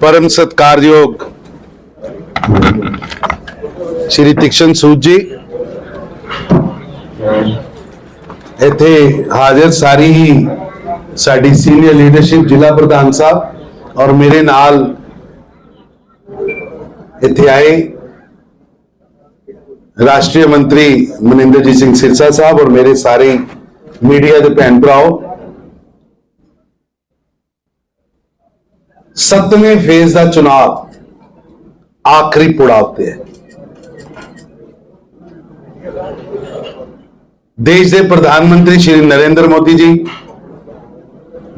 ਪਰਮ ਸਤਕਾਰਯੋਗ ਸ਼੍ਰੀ ਤਿਕਸ਼ਨ ਸੂਦ ਜੀ ਇੱਥੇ ਹਾਜ਼ਰ ਸਾਰੀ ਹੀ ਸਾਡੀ ਸੀਨੀਅਰ ਲੀਡਰਸ਼ਿਪ ਜ਼ਿਲ੍ਹਾ ਪ੍ਰਧਾਨ ਸਾਹਿਬ ਔਰ ਮੇਰੇ ਨਾਲ ਇੱਥੇ ਆਏ ਰਾਸ਼ਟਰੀ ਮੰਤਰੀ ਮਨਿੰਦਰਜੀਤ ਸਿੰਘ ਸਿਰਸਾ ਸਾਹਿਬ ਔਰ ਮੇਰੇ ਸਾਰੇ ਮੀਡੀਆ ਦੇ ਭੈਣ ਭਰਾਓ ਸੱਤਵੇਂ ਫੇਜ਼ ਦਾ ਚੁਣਾਵ ਆਖਰੀ ਪੜਾਅ ਤੇ ਹੈ। ਦੇਸ਼ ਦੇ ਪ੍ਰਧਾਨ ਮੰਤਰੀ ਸ਼੍ਰੀ ਨਰਿੰਦਰ ਮੋਦੀ ਜੀ,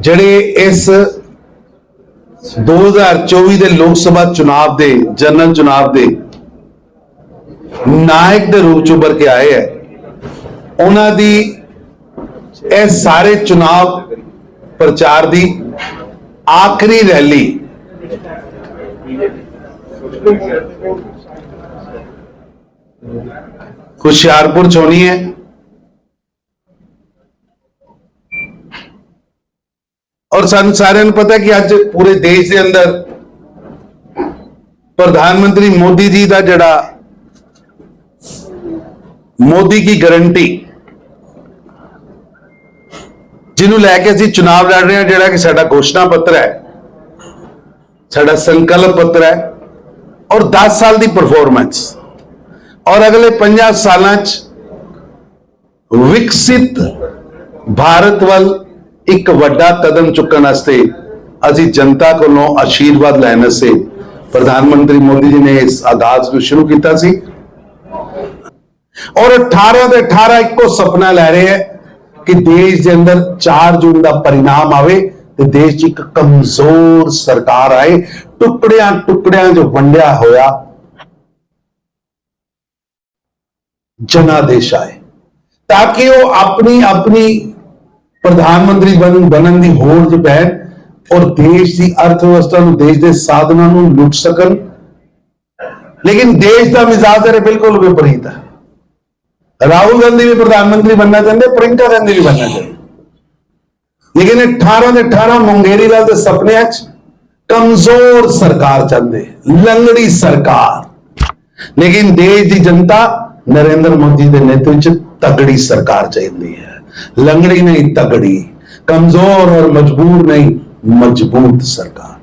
ਜਿਹੜੇ ਇਸ 2024 ਦੇ ਲੋਕ ਸਭਾ ਚੁਣਾਵ ਦੇ, ਜਨਰਲ ਚੁਣਾਵ ਦੇ ਨਾਇਕ ਦੇ ਰੂਪ ਚ ਉੱਭਰ ਕੇ ਆਏ ਹੈ। ਉਹਨਾਂ ਦੀ ਇਹ ਸਾਰੇ ਚੁਣਾਵ ਪ੍ਰਚਾਰ ਦੀ ਆਖਰੀ ਰੈਲੀ। ਹੁਸ਼ਿਆਰਪੁਰ ਚ ਹੋਣੀ ਹੈ। ਔਰ ਸਾਨੂੰ ਸਾਰਿਆਂ ਨੂੰ ਪਤਾ ਕਿ ਅੱਜ ਪੂਰੇ ਦੇਸ਼ ਦੇ ਅੰਦਰ ਪ੍ਰਧਾਨ ਮੰਤਰੀ ਮੋਦੀ ਜੀ ਦਾ ਜਿਹੜਾ ਮੋਦੀ ਕੀ ਗਾਰੰਟੀ ਜਿਹਨੂੰ ਲੈ ਕੇ ਅਸੀਂ ਚੁਣਾਵ ਲੜ ਰਹੇ ਹਾਂ, ਜਿਹੜਾ ਕਿ ਸਾਡਾ ਘੋਸ਼ਣਾ ਪੱਤਰ ਹੈ, ਸਾਡਾ ਸੰਕਲਪ ਪੱਤਰ ਹੈ, ਔਰ 10 ਸਾਲ ਦੀ ਪਰਫਾਰਮੈਂਸ ਔਰ ਅਗਲੇ 50 ਸਾਲਾਂ ਚ ਵਿਕਸਿਤ ਭਾਰਤ ਵੱਲ ਇੱਕ ਵੱਡਾ ਕਦਮ ਚੁੱਕਣ ਵਾਸਤੇ ਅਸੀਂ ਜਨਤਾ ਕੋਲੋਂ ਆਸ਼ੀਰਵਾਦ ਲੈਣ ਵਾਸਤੇ ਪ੍ਰਧਾਨ ਮੰਤਰੀ ਮੋਦੀ ਜੀ ਨੇ ਇਸ ਆਗਾਜ਼ ਨੂੰ ਸ਼ੁਰੂ ਕੀਤਾ ਸੀ। ਔਰ 18 ਦੇ 18 ਇੱਕੋ ਸੁਪਨਾ ਲੈ ਰਹੇ ਹੈ ਕਿ ਦੇਸ਼ ਦੇ ਅੰਦਰ 4 ਜੂਨ ਦਾ ਪਰਿਣਾਮ ਆਵੇ ਤੇ ਦੇਸ਼ 'ਚ ਇੱਕ ਕਮਜ਼ੋਰ ਸਰਕਾਰ ਆਏ, ਟੁਕੜਿਆਂ ਟੁਕੜਿਆਂ 'ਚ ਵੰਡਿਆ ਹੋਇਆ ਜਨਾਦੇਸ਼ ਆਏ। ਤਾਂ ਕਿ ਉਹ ਆਪਣੀ ਆਪਣੀ ਪ੍ਰਧਾਨ ਮੰਤਰੀ ਬਣਨ ਬਣਨ ਦੀ ਹੋੜ 'ਚ ਪੈਣ ਔਰ ਦੇਸ਼ ਦੀ ਅਰਥ ਵਿਵਸਥਾ ਨੂੰ, ਦੇਸ਼ ਦੇ ਸਾਧਨਾਂ ਨੂੰ ਲੁੱਟ ਸਕਣ। ਲੇਕਿਨ ਦੇਸ਼ ਦਾ ਮਿਜ਼ਾਜ ਹੈ ਬਿਲਕੁਲ ਵਿਪਰੀਤ ਹੈ। ਰਾਹੁਲ ਗਾਂਧੀ ਵੀ ਪ੍ਰਧਾਨ ਮੰਤਰੀ ਬਣਨਾ ਚਾਹੁੰਦੇ ਪ੍ਰਿੰਕਾ ਗਾਂਧੀ ਵੀ ਬਣਨਾ ਚਾਹੁੰਦੇ। ਲੇਕਿਨ 18 ਦੇ 18 ਮੁੰਗੇਰੀ ਲਾਲ ਦੇ ਸੁਪਨਿਆਂ 'ਚ ਕਮਜ਼ੋਰ ਸਰਕਾਰ ਚਾਹੁੰਦੇ ਲੰਗੜੀ ਸਰਕਾਰ। ਲੇਕਿਨ ਦੇਸ਼ ਦੀ ਜਨਤਾ ਨਰਿੰਦਰ ਮੋਦੀ ਦੇ ਨੇਤਰਤਵ 'ਚ ਤਗੜੀ ਸਰਕਾਰ ਚਾਹੀਦੀ ਹੈ। ਲੰਗੜੀ ਨਹੀਂ, ਤਗੜੀ। ਕਮਜ਼ੋਰ ਔਰ ਮਜਬੂਰ ਨਹੀਂ, ਮਜ਼ਬੂਤ ਸਰਕਾਰ।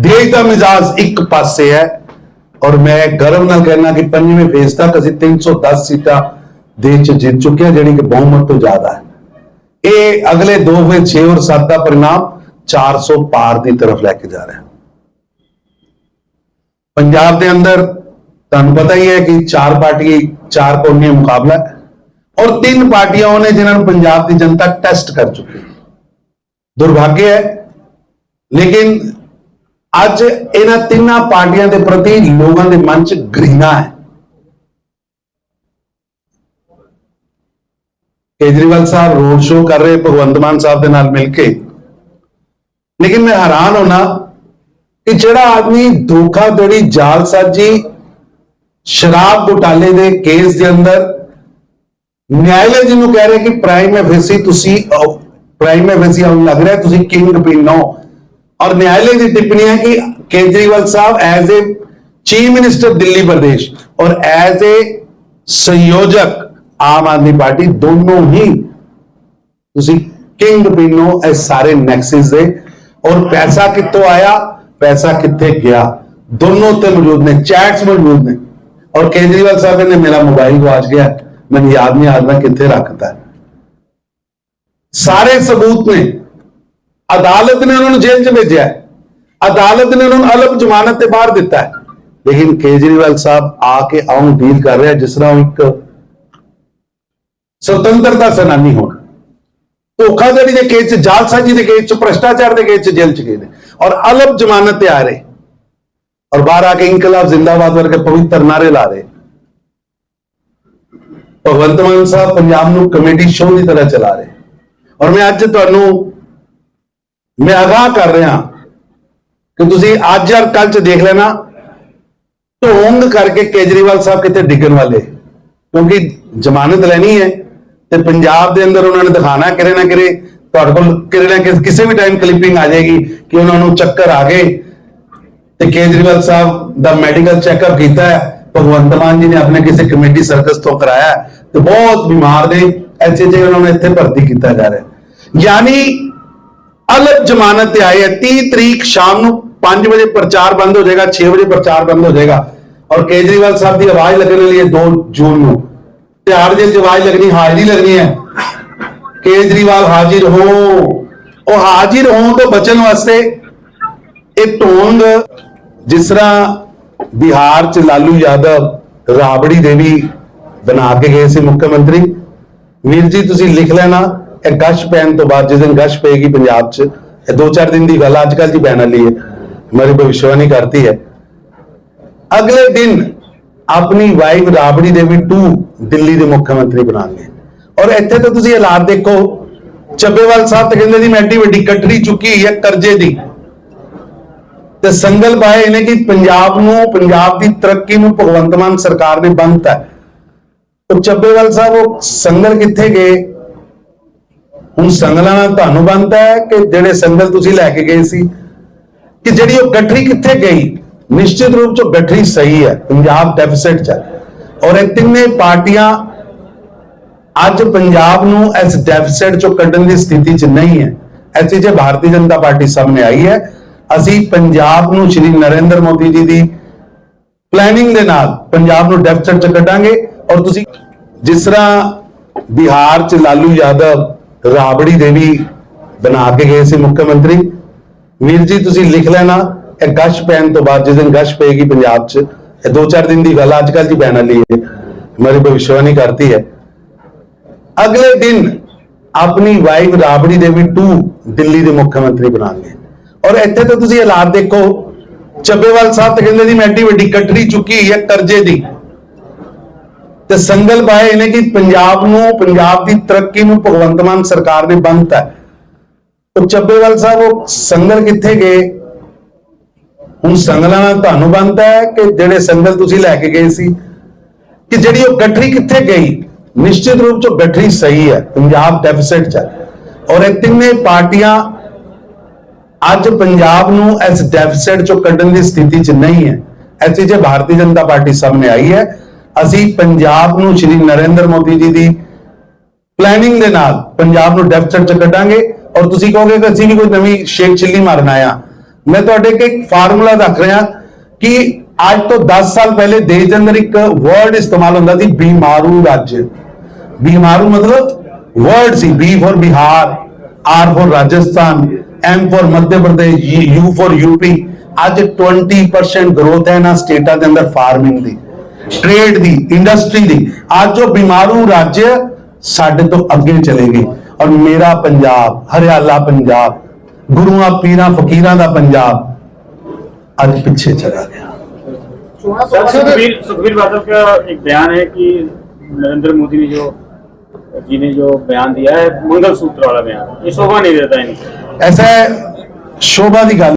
ਦੇਸ਼ ਦਾ ਮਿਜ਼ਾਜ ਇੱਕ ਪਾਸੇ ਹੈ ਔਰ ਮੈਂ ਗਰਵ ਨਾਲ ਕਹਿਣਾ ਕਿ ਪੰਜਵੇਂ ਫੇਸ ਤੱਕ ਅਸੀਂ 310 ਸੀਟਾਂ ਦੇਸ਼ 'ਚ ਜਿੱਤ ਚੁੱਕੇ ਜਿਹੜੀ ਕਿ ਬਹੁਮਤ ਤੋਂ ਜ਼ਿਆਦਾ ਹੈ। ਇਹ ਅਗਲੇ 2 ਫੇਜ਼ 6 ਔਰ 7 ਦਾ ਪਰਿਣਾਮ 400 ਪਾਰ ਦੀ ਤਰਫ ਲੈ ਕੇ ਜਾ ਰਿਹਾ ਹੈ। ਪੰਜਾਬ ਦੇ ਅੰਦਰ ਤੁਹਾਨੂੰ ਪਤਾ ਹੀ ਹੈ ਕਿ ਚਾਰ ਪਾਰਟੀ, ਚਾਰ ਕੋਨੀਆਂ ਮੁਕਾਬਲਾ ਔਰ ਤਿੰਨ ਪਾਰਟੀਆਂ ਉਹਨੇ ਜਿਨ੍ਹਾਂ ਨੂੰ ਪੰਜਾਬ ਦੀ ਜਨਤਾ ਟੈਸਟ ਕਰ ਚੁੱਕੀ ਹੈ। ਦੁਰਭਾਗਯ ਹੈ, ਲੇਕਿਨ ਅੱਜ ਇਹਨਾਂ ਤਿੰਨਾਂ ਪਾਰਟੀਆਂ ਦੇ ਪ੍ਰਤੀ ਲੋਕਾਂ ਦੇ ਮਨ 'ਚ ਘ੍ਰਿਣਾ ਹੈ। ਕੇਜਰੀਵਾਲ ਸਾਹਿਬ ਰੋਡ ਸ਼ੋਅ ਕਰ ਰਹੇ, ਭਗਵੰਤ ਮਾਨ ਸਾਹਿਬ ਦੇ ਨਾਲ ਮਿਲ ਕੇ। ਲੇਕਿਨ ਮੈਂ ਹੈਰਾਨ ਹੋਣਾ ਕਿ ਜਿਹੜਾ ਆਦਮੀ ਧੋਖਾਧੜੀ ਜਾਲਸਾਜੀ, ਸ਼ਰਾਬ ਘੁਟਾਲੇ ਦੇ ਕੇਸ ਦੇ ਅੰਦਰ ਨਿਆਇਲੇ ਜੀ ਨੂੰ ਕਹਿ ਰਿਹਾ ਕਿ ਪ੍ਰਾਈਮ ਐਫਐਸਸੀ ਤੁਸੀਂ ਪ੍ਰਾਈਮ ਐਫਐਸਸੀ ਆਉਣ ਲੱਗ ਰਿਹਾ, ਤੁਸੀਂ ਕਿੰਗ ਪਿਨ ਔਰ ਨਿਆਇਲੇ ਦੀ ਟਿੱਪਣੀ ਹੈ ਕਿ ਕੇਜਰੀਵਾਲ ਸਾਹਿਬ as a chief minister Delhi Pradesh ਔਰ ਐਜ਼ ਏ ਸੰਯੋਜਕ ਆਮ ਆਦਮੀ ਪਾਰਟੀ ਦੋਨੋਂ ਹੀ ਤੁਸੀਂ ਕਿੰਗ ਪਿਨ ਇਹ ਸਾਰੇ ਨੈਕਸਿਸ ਦੇ। ਔਰ ਪੈਸਾ ਕਿੱਥੋਂ ਆਇਆ? ਪੈਸਾ ਕਿੱਥੇ ਗਿਆ? ਦੋਨੋਂ ਤੇ ਮੌਜੂਦ ਨੇ ਚੈਟਸ ਮੌਜੂਦ ਨੇ। ਔਰ ਕੇਜਰੀਵਾਲ ਸਾਹਿਬ ਨੇ ਮੇਰਾ ਮੋਬਾਈਲ ਗਵਾਚ ਗਿਆ। ਮੈਨੂੰ ਯਾਦ ਨਹੀਂ ਆ ਕਿੱਥੇ ਰੱਖਤਾ? ਸਾਰੇ ਸਬੂਤ ਨੇ। ਅਦਾਲਤ ਨੇ ਉਹਨਾਂ ਨੂੰ ਜੇਲ੍ਹ 'ਚ ਭੇਜਿਆ। ਅਦਾਲਤ ਨੇ ਉਹਨਾਂ ਨੂੰ ਅਲਬ ਜ਼ਮਾਨਤ ਤੇ ਬਾਹਰ ਦਿੱਤਾ। ਲੇਕਿਨ ਕੇਜਰੀਵਾਲ ਸਾਹਿਬ ਆ ਕੇ ਆਉਂ ਡੀਲ ਕਰ ਰਿਹਾ, ਜਿਸ ਤਰ੍ਹਾਂ ਉਹ ਇੱਕ ਸੁਤੰਤਰਤਾ ਸੈਨਾਨੀ ਹੋਣ। ਧੋਖਾਧੜੀ ਦੇ ਕੇਸ 'ਚ, ਜਾਲਸਾਜੀ ਦੇ ਕੇਸ 'ਚ, ਭ੍ਰਸ਼ਟਾਚਾਰ ਦੇ ਕੇਸ 'ਚ ਜੇਲ੍ਹ 'ਚ ਗਏ ਨੇ। ਔਰ ਅਲਬ ਜ਼ਮਾਨਤ ਤੇ ਆ ਰਹੇ। ਔਰ ਬਾਹਰ ਆ ਕੇ ਇਨਕਲਾਬ ਜ਼ਿੰਦਾਬਾਦ ਵਰਗੇ ਪਵਿੱਤਰ ਨਾਰੇ ਲਾ ਰਹੇ। ਭਗਵੰਤ ਮਾਨ ਸਾਹਿਬ ਪੰਜਾਬ ਨੂੰ ਕਮੇਡੀ ਸ਼ੋਅ ਦੀ ਤਰ੍ਹਾਂ ਚਲਾ ਰਹੇ। ਔਰ ਮੈਂ ਅੱਜ ਤੁਹਾਨੂੰ, ਮੈਂ ਆਗਾਹ ਕਰ ਰਿਹਾ ਕਿ ਤੁਸੀਂ ਅੱਜ ਔਰ ਕੱਲ ਚ ਦੇਖ ਲੈਣਾ, ਢੋਂਗ ਕਰਕੇ ਕੇਜਰੀਵਾਲ ਸਾਹਿਬ ਕਿਤੇ ਡਿੱਗਣ ਵਾਲੇ। ਕਿਉਂਕਿ ਜ਼ਮਾਨਤ ਲੈਣੀ ਹੈ। ਤੇ ਪੰਜਾਬ ਦੇ ਅੰਦਰ ਉਹਨਾਂ ਨੇ ਦਿਖਾਣਾ ਕਿਰੇ ਨਾ ਕਿਰੇ ਤੁਹਾਡੇ ਕੋਲ ਕਿਰੇ ਨਾ ਕਿਰੇ- ਕਿਸੇ ਵੀ ਟਾਈਮ ਕਲਿੱਪਿੰਗ ਆ ਜਾਏਗੀ ਕਿ ਉਹਨਾਂ ਨੂੰ ਚੱਕਰ ਆ ਗਏ। ਤੇ ਕੇਜਰੀਵਾਲ ਸਾਹਿਬ ਦਾ ਮੈਡੀਕਲ ਚੈੱਕਅਪ ਕੀਤਾ ਹੈ। ਭਗਵੰਤ ਮਾਨ ਜੀ ਨੇ ਆਪਣੇ ਕਿਸੇ ਕਮੇਟੀ ਸਰਕਸ ਤੋਂ ਕਰਾਇਆ ਤੇ ਬਹੁਤ ਬਿਮਾਰ ਨੇ। ਐਸੇ ਉਹਨਾਂ ਨੂੰ ਇੱਥੇ ਭਰਤੀ ਕੀਤਾ ਜਾ ਰਿਹਾ ਯਾਨੀ ਅਲਗ ਜ਼ਮਾਨਤ ਤੇ ਆਏ ਹੈ। 30 ਤਰੀਕ ਸ਼ਾਮ ਨੂੰ 5 ਵਜੇ ਪ੍ਰਚਾਰ ਬੰਦ ਹੋ ਜਾਏਗਾ 6 ਵਜੇ ਪ੍ਰਚਾਰ ਬੰਦ ਹੋ ਜਾਏਗਾ। ਔਰ ਕੇਜਰੀਵਾਲ ਸਾਹਿਬ ਦੀ ਆਵਾਜ਼ ਲੱਗਣ ਲਈ 2 ਜੂਨ ਨੂੰ। ਤਿਆਰ ਜੇ ਆਵਾਜ਼ ਲੱਗਣੀ, ਹਾਜ਼ਰੀ ਲੱਗਣੀ ਹੈ। ਕੇਜਰੀਵਾਲ ਹਾਜ਼ਰ ਹੋ। ਉਹ ਹਾਜ਼ਰ ਹੋਣ ਤੋਂ ਬਚਣ ਵਾਸਤੇ ਇਹ ਢੋਂਗ ਜਿਸ ਤਰ੍ਹਾਂ ਬਿਹਾਰ ਚ ਲਾਲੂ ਯਾਦਵ ਰਾਬੜੀ ਦੇਵੀ ਬਣਾ ਕੇ ਗਏ ਸੀ ਮੁੱਖ ਮੰਤਰੀ। ਵੀਰ ਜੀ, ਤੁਸੀਂ ਲਿਖ ਲੈਣਾ, ਇਹ ਗਸ਼ ਪੈਣ ਤੋਂ ਬਾਅਦ ਜਿਸ ਦਿਨ ਗਸ਼ ਪਏਗੀ ਪੰਜਾਬ ਚ, ਇਹ ਦੋ ਚਾਰ ਦਿਨ ਦੀ ਗੱਲ ਅੱਜ ਕੱਲ ਦੀ ਪੈਣ ਵਾਲੀ ਹੈ। ਮੇਰੀ ਭਵਿਸ਼ਵਾਣੀ ਕਰਤੀ ਹੈ। ਅਗਲੇ ਦਿਨ ਆਪਣੀ ਵਾਈਫ ਰਾਬੜੀ ਦੇਵੀ ਟੂ ਦਿੱਲੀ ਦੇ ਮੁੱਖ ਮੰਤਰੀ ਬਣਾਉਂਗੇ ਔਰ ਇੱਥੇ ਤਾਂ ਤੁਸੀਂ ਹਾਲਾਤ ਦੇਖੋ, ਚੱਬੇਵਾਲ ਸਾਹਿਬ ਤਾਂ ਕਹਿੰਦੇ ਸੀ ਮੈਂ ਐਡੀ ਵੱਡੀ ਕਟੜੀ ਚੁੱਕੀ ਹੈ ਕਰਜ਼ੇ ਦੀ। ਤੇ ਸੰਗਲ ਪਾਏ ਨੇ ਕਿ ਪੰਜਾਬ ਨੂੰ, ਪੰਜਾਬ ਦੀ ਤਰੱਕੀ ਨੂੰ ਭਗਵੰਤ ਮਾਨ ਸਰਕਾਰ ਨੇ ਬੰਨਤਾ ਉਹ ਚੱਬੇਵਾਲ ਸਾਹਿਬ, ਉਹ ਸੰਗਲ ਕਿੱਥੇ ਗਏ? ਹੁਣ ਸੰਗਲਾਂ ਨਾਲ ਤੁਹਾਨੂੰ ਬੰਨਤਾ ਹੈ ਕਿ ਜਿਹੜੇ ਸੰਗਲ ਤੁਸੀਂ ਲੈ ਕੇ ਗਏ ਸੀ? ਕਿ ਜਿਹੜੀ ਉਹ ਗੱਠੜੀ ਕਿੱਥੇ ਗਈ? ਨਿਸ਼ਚਿਤ ਰੂਪ ਚ ਉਹ ਗੱਠੜੀ ਸਹੀ ਹੈ, ਪੰਜਾਬ ਡੈਫਿਸਿਟ ਚ ਹੈ। ਔਰ ਇਹ ਤਿੰਨੇ ਪਾਰਟੀਆਂ ਅੱਜ ਪੰਜਾਬ ਨੂੰ ਇਸ ਡੈਫਿਸਿਟ ਚੋਂ ਕੱਢਣ ਦੀ ਸਥਿਤੀ 'ਚ ਨਹੀਂ ਹੈ। ਐਸੀ ਜੇ ਭਾਰਤੀ ਜਨਤਾ ਪਾਰਟੀ ਸਾਹਮਣੇ ਆਈ ਹੈ। ਅਸੀਂ ਪੰਜਾਬ ਨੂੰ ਸ਼੍ਰੀ ਨਰਿੰਦਰ ਮੋਦੀ ਜੀ ਦੀ ਪਲੈਨਿੰਗ ਦੇ ਨਾਲ ਪੰਜਾਬ ਨੂੰ ਡੈਫਿਸਿਟ 'ਚ ਕੱਢਾਂਗੇ ਔਰ ਤੁਸੀਂ ਜਿਸ ਤਰ੍ਹਾਂ ਬਿਹਾਰ 'ਚ ਲਾਲੂ ਯਾਦਵ ਰਾਬੜੀ ਦੇਵੀ ਬਣਾ ਕੇ ਗਏ ਸੀ ਮੁੱਖ ਮੰਤਰੀ, ਵੀਰ ਜੀ ਤੁਸੀਂ ਲਿਖ ਲੈਣਾ। ਇਹ ਗਸ਼ ਪੈਣ ਤੋਂ ਬਾਅਦ ਜਿਸ ਦਿਨ ਗਸ਼ ਪਏਗੀ ਪੰਜਾਬ 'ਚ, ਇਹ ਦੋ ਚਾਰ ਦਿਨ ਦੀ ਗੱਲ ਅੱਜ ਕੱਲ ਦੀ ਪੈਣ ਵਾਲੀ ਹੈ। ਮੇਰੀ ਭਵਿਸ਼ਵਾਣੀ ਕਰਤੀ ਹੈ। ਅਗਲੇ ਦਿਨ ਆਪਣੀ ਵਾਈਫ ਰਾਬੜੀ ਦੇਵੀ ਟੂ ਦਿੱਲੀ ਦੇ ਮੁੱਖ ਮੰਤਰੀ ਬਣਾਉਂਗੇ ਔਰ ਇੱਥੇ ਤਾਂ ਤੁਸੀਂ ਹਾਲਾਤ ਦੇਖੋ, ਚੱਬੇਵਾਲ ਸਾਹਿਬ ਤਾਂ ਕਹਿੰਦੇ ਜੀ ਮੈਂ ਐਡੀ ਵੱਡੀ ਕਟੜੀ ਚੁੱਕੀ ਹੈ ਕਰਜ਼ੇ ਦੀ। ਤੇ ਸੰਗਲ ਪਾਏ ਨੇ ਕਿ ਪੰਜਾਬ ਨੂੰ, ਪੰਜਾਬ ਦੀ ਤਰੱਕੀ ਨੂੰ ਭਗਵੰਤ ਮਾਨ ਸਰਕਾਰ ਨੇ ਬੰਨਤਾ ਉਹ ਚੱਬੇਵਾਲ ਸਾਹਿਬ ਉਹ ਸੰਗਲ ਕਿੱਥੇ ਗਏ? ਹੁਣ ਸੰਗਲਾਂ ਨਾਲ ਤੁਹਾਨੂੰ ਬੰਨਤਾ ਹੈ ਕਿ ਜਿਹੜੇ ਸੰਗਲ ਤੁਸੀਂ ਲੈ ਕੇ ਗਏ ਸੀ, ਕਿ ਜਿਹੜੀ ਉਹ ਗੱਠੜੀ ਕਿੱਥੇ ਗਈ? ਨਿਸ਼ਚਿਤ ਰੂਪ ਚ ਉਹ ਸਹੀ ਹੈ, ਪੰਜਾਬ ਡੈਫਿਸਿਟ ਚ ਔਰ ਇਹ ਤਿੰਨੇ ਪਾਰਟੀਆਂ ਅੱਜ ਪੰਜਾਬ ਨੂੰ ਇਸ ਡੈਫਿਸਿਟ ਚੋਂ ਕੱਢਣ ਦੀ ਸਥਿਤੀ 'ਚ ਨਹੀਂ ਹੈ। ਐਸੀ ਜੇ ਭਾਰਤੀ ਜਨਤਾ ਪਾਰਟੀ ਸਾਹਮਣੇ ਆਈ ਹੈ। ਅਸੀਂ ਪੰਜਾਬ ਨੂੰ ਸ਼੍ਰੀ ਨਰਿੰਦਰ ਮੋਦੀ ਜੀ ਦੀ ਪਲੈਨਿੰਗ ਦੇ ਨਾਲ ਪੰਜਾਬ ਨੂੰ ਡੈਫਿਸਿਟ 'ਚ ਕੱਢਾਂਗੇ। ਔਰ ਤੁਸੀਂ ਕਹੋਗੇ ਕਿ ਅਸੀਂ ਵੀ ਕੋਈ ਨਵੀਂ ਸ਼ੇਖ ਚਿੱਲੀ ਮਾਰਨ ਆਇਆ ਮੈਂ ਤੁਹਾਡੇ ਕੇ ਇੱਕ ਫਾਰਮੂਲਾ ਦੱਸ ਰਿਹਾ ਕਿ ਅੱਜ ਤੋਂ 10 ਸਾਲ ਪਹਿਲੇ ਦੇਸ਼ ਦੇ ਅੰਦਰ ਇੱਕ ਵਰਡ ਇਸਤੇਮਾਲ ਹੁੰਦਾ ਸੀ, ਬਿਮਾਰੂ ਰਾਜ। ਬਿਮਾਰੂ ਮਤਲਬ word C B for Bihar R for Rajasthan M for Madhya Pradesh U for UP ਅੱਜ 20% ਗਰੋਥ ਹੈ ਨਾ ਸਟੇਟਾਂ ਦੇ ਅੰਦਰ ਫਾਰਮਿੰਗ ਦੀ ਟ੍ਰੇਡ ਦੀ ਇੰਡਸਟਰੀ ਦੀ। ਅੱਜ ਉਹ ਬਿਮਾਰੂ ਰਾਜ ਸਾਡੇ ਤੋਂ ਅੱਗੇ ਚਲੇ ਗਏ। ਔਰ ਮੇਰਾ ਪੰਜਾਬ, ਹਰਿਆਲਾ ਪੰਜਾਬ ਗੁਰੂਆਂ ਪੀਰਾਂ ਫਕੀਰਾਂ ਦਾ ਪੰਜਾਬ ਅੱਜ ਪਿੱਛੇ ਚਲਾ ਗਿਆ सर सुखबीर सुखबीर बादल का एक बयान है कि नरेंद्र मोदी ने जो जी ने जो बयान दिया है मंगलसूत्र वाला बयान ये शोभा नहीं देता इनको ਐਸਾ ਹੈ, ਸ਼ੋਭਾ ਦੀ ਗੱਲ